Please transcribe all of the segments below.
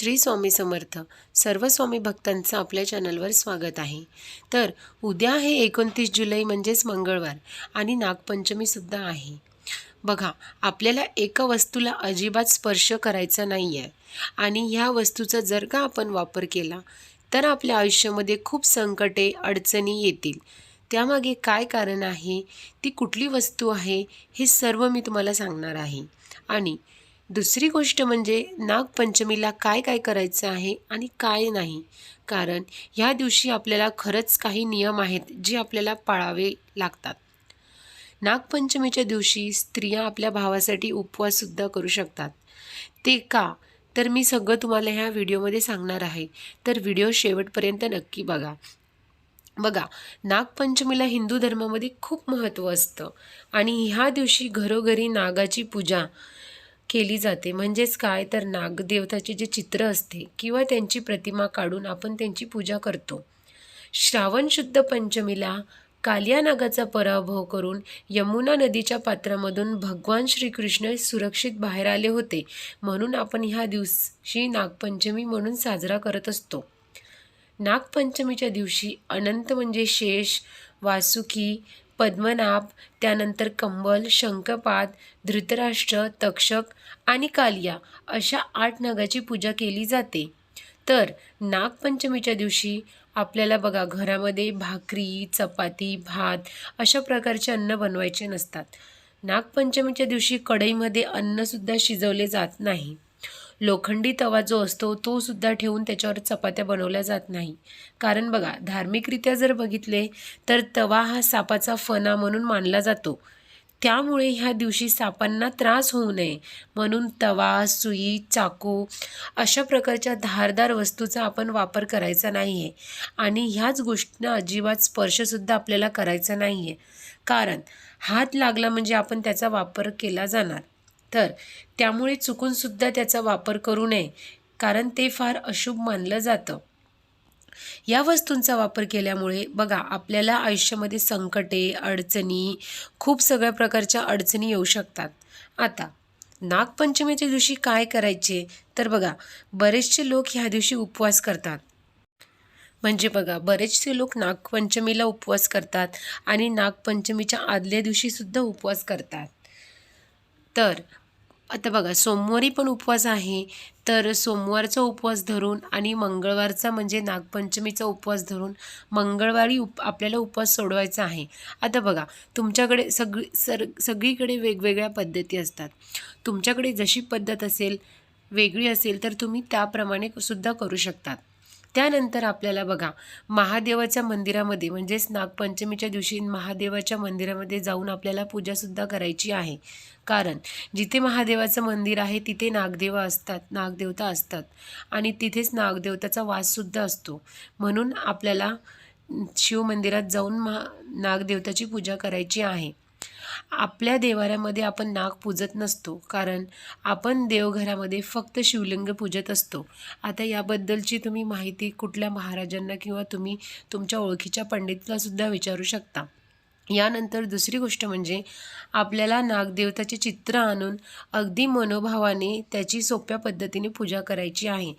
श्री स्वामी समर्थ सर्व स्वामी भक्तांचं आपल्या चॅनलवर स्वागत आहे. तर उद्या हे एकोणतीस जुलै म्हणजेच मंगळवार आणि नागपंचमीसुद्धा आहे. बघा आपल्याला एका वस्तूला अजिबात स्पर्श करायचा नाही आहे आणि ह्या वस्तूचा जर का आपण वापर केला तर आपल्या आयुष्यामध्ये खूप संकटे अडचणी येतील. त्यामागे काय कारण आहे? ती कुठली वस्तू आहे? हे सर्व मी तुम्हाला सांगणार आहे. आणि दुसरी गोष्ट म्हणजे नागपंचमीला काय काय करायचं आहे आणि काय नाही. कारण ह्या दिवशी आपल्याला खरंच काही नियम आहेत जे आपल्याला पाळावे लागतात. नागपंचमीच्या दिवशी स्त्रिया आपल्या भावासाठी उपवाससुद्धा करू शकतात. ते का? तर मी सगळं तुम्हाला ह्या व्हिडिओमध्ये सांगणार आहे. तर व्हिडिओ शेवटपर्यंत नक्की बघा. बघा नागपंचमीला हिंदू धर्मामध्ये खूप महत्त्व असतं. आणि ह्या दिवशी घरोघरी नागाची पूजा केली जाते. म्हणजेच काय? तर नागदेवताचे जे चित्र असते किंवा त्यांची प्रतिमा काढून आपण त्यांची पूजा करतो. श्रावण शुद्ध पंचमीला कालिया नागाचा पराभव करून यमुना नदीच्या पात्रामधून भगवान श्रीकृष्ण सुरक्षित बाहेर आले होते. म्हणून आपण ह्या दिवशी नागपंचमी म्हणून साजरा करत असतो. नागपंचमीच्या दिवशी अनंत म्हणजे शेष वासुकी पद्मनाभ त्यानंतर कंबल शंखपाद धृतराष्ट्र तक्षक आणि कालिया अशा आठ नागाची पूजा केली जाते. तर नागपंचमीच्या दिवशी आपल्याला बघा घरामध्ये भाकरी चपाती भात अशा प्रकारचे अन्न बनवायचे नसतात. नागपंचमीच्या दिवशी कढईमध्ये अन्नसुद्धा शिजवले जात नाही. लोखंडी तवा जो असतो तो सुद्धा ठेवून त्याच्यावर चपात्या बनवल्या जात नाही. कारण बघा धार्मिकरित्या जर बघितले तर तवा हा सापाचा फणा म्हणून मानला जातो. त्यामुळे ह्या दिवशी सापांना त्रास होऊ नये. म्हणून तवा सुई चाकू अशा प्रकारच्या धारदार वस्तूचा आपण वापर करायचा नाही आहे आणि ह्याच गोष्टींना अजिबात स्पर्शसुद्धा आपल्याला करायचा नाही आहे कारण हात लागला म्हणजे आपण त्याचा वापर केला जाणार. तर त्यामुळे चुकूनसुद्धा त्याचा वापर करू नये कारण ते फार अशुभ मानलं जातं. या वस्तूंचा वापर केल्यामुळे बघा आपल्याला आयुष्यामध्ये संकटे अडचणी खूप सगळ्या प्रकारच्या अडचणी येऊ शकतात. आता नागपंचमीच्या दिवशी काय करायचे? तर बघा बरेचसे लोक ह्या दिवशी उपवास करतात. म्हणजे बघा बरेचसे लोक नागपंचमीला उपवास करतात आणि नागपंचमीच्या आदल्या दिवशीसुद्धा उपवास करतात. तर आता बघा सोमवारी पण उपवास आहे तर सोमवारचा उपवास धरून आणि मंगळवारचा म्हणजे नागपंचमीचा उपवास धरून मंगळवारी उप आपल्याला उपवास सोडवायचा आहे. आता बघा तुमच्याकडे सगळी सर सगळीकडे वेगवेगळ्या पद्धती असतात. तुमच्याकडे जशी पद्धत असेल वेगळी असेल तर तुम्ही त्याप्रमाणे सुद्धा करू शकतात. त्यानंतर आपल्याला बघा महादेवाच्या मंदिरामध्ये म्हणजेच नागपंचमीच्या दिवशी महादेवाच्या मंदिरामध्ये जाऊन आपल्याला पूजासुद्धा करायची आहे. कारण जिथे महादेवाचं मंदिर आहे तिथे नागदेवा असतात नागदेवता असतात. आणि तिथेच नागदेवताचा वाससुद्धा असतो. म्हणून आपल्याला शिवमंदिरात जाऊन महा नागदेवताची पूजा करायची आहे. आपल्या देवाऱ्यामध्ये आपण नाग पूजत नसतो कारण आपण देवघरामध्ये फक्त शिवलिंग पूजत असतो. आता याबद्दलची तुम्ही माहिती कुठल्या महाराजांना किंवा तुम्ही तुमच्या ओळखीच्या पंडितलासुद्धा विचारू शकता. यानंतर दुसरी गोष्ट म्हणजे आपल्याला नागदेवताचे चित्र आणून अगदी मनोभावाने त्याची सोप्या पद्धतीने पूजा करायची आहे.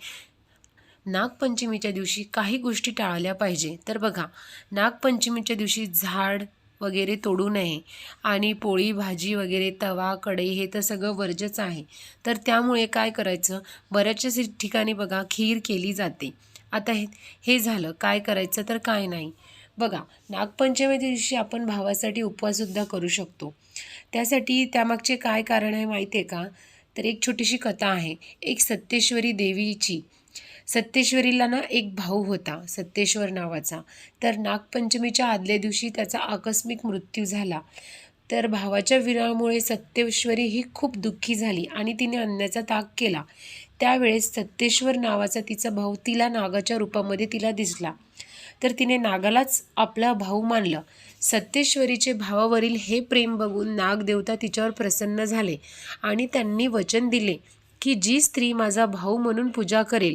नागपंचमीच्या दिवशी काही गोष्टी टाळल्या पाहिजे. तर बघा नागपंचमीच्या दिवशी झाड वगैरे तोडू नये. आणि पोळी भाजी वगैरे तवा कढई हे तर सगळं वर्जच आहे. तर त्यामुळे काय करायचं? बऱ्याचशा ठिकाणी बघा खीर केली जाते. आता हे हे झालं. काय करायचं तर काय नाही? बघा नागपंचमी दिवशी आपण भावासाठी उपवाससुद्धा करू शकतो. त्यासाठी त्यामागचे काय कारण आहे माहिती आहे का? तर एक छोटीशी कथा आहे. एक सत्येश्वरी देवीची. सत्तेश्वरीला ना एक भाऊ होता सत्तेश्वर नावाचा. तर नागपंचमीच्या आदल्या दिवशी त्याचा आकस्मिक मृत्यू झाला. तर भावाच्या विरामुळे सत्येश्वरी ही खूप दुःखी झाली आणि तिने अन्नाचा ताग केला. त्यावेळेस सत्येश्वर नावाचा तिचा भाऊ तिला नागाच्या रूपामध्ये तिला दिसला. तर तिने नागालाच आपला भाऊ मानलं. सत्येश्वरीचे भावावरील हे प्रेम बघून नागदेवता तिच्यावर प्रसन्न झाले आणि त्यांनी वचन दिले. की जी स्त्री माझा भाऊ म्हणून पूजा करेल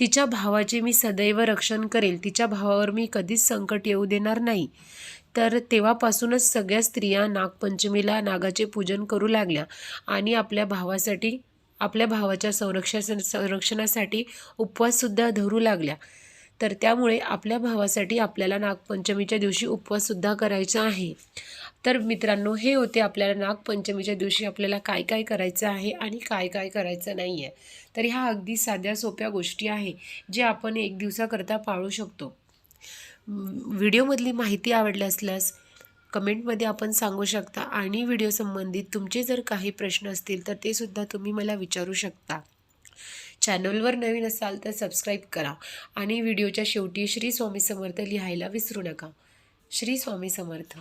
तिच्या भावाचे मी सदैव रक्षण करेल तिच्या भावावर मी कधीच संकट येऊ देणार नाही. तर तेव्हापासूनच सगळ्या स्त्रिया नागपंचमीला नागाचे पूजन करू लागल्या आणि आपल्या भावासाठी आपल्या भावाच्या संरक्ष संरक्षणासाठी उपवाससुद्धा धरू लागल्या. तर त्यामुळे आपल्या भावासाठी आपल्याला नागपंचमीच्या दिवशी उपवाससुद्धा करायचा आहे. तर मित्रांनो हे होते आपल्याला नागपंचमीच्या दिवशी आपल्याला काय काय करायचं आहे आणि काय काय करायचं नाही आहे तर ह्या अगदी साध्या सोप्या गोष्टी आहे जे आपण एक दिवसाकरता पाळू शकतो. व्हिडिओमधली माहिती आवडली असल्यास कमेंटमध्ये आपण सांगू शकता आणि व्हिडिओ संबंधित तुमचे जर काही प्रश्न असतील तर ते सुद्धा तुम्ही मला विचारू शकता. चॅनलवर नवीन असाल तर सबस्क्राईब करा आणि व्हिडिओच्या शेवटी श्री स्वामी समर्थ लिहायला विसरू नका. श्री स्वामी समर्थ.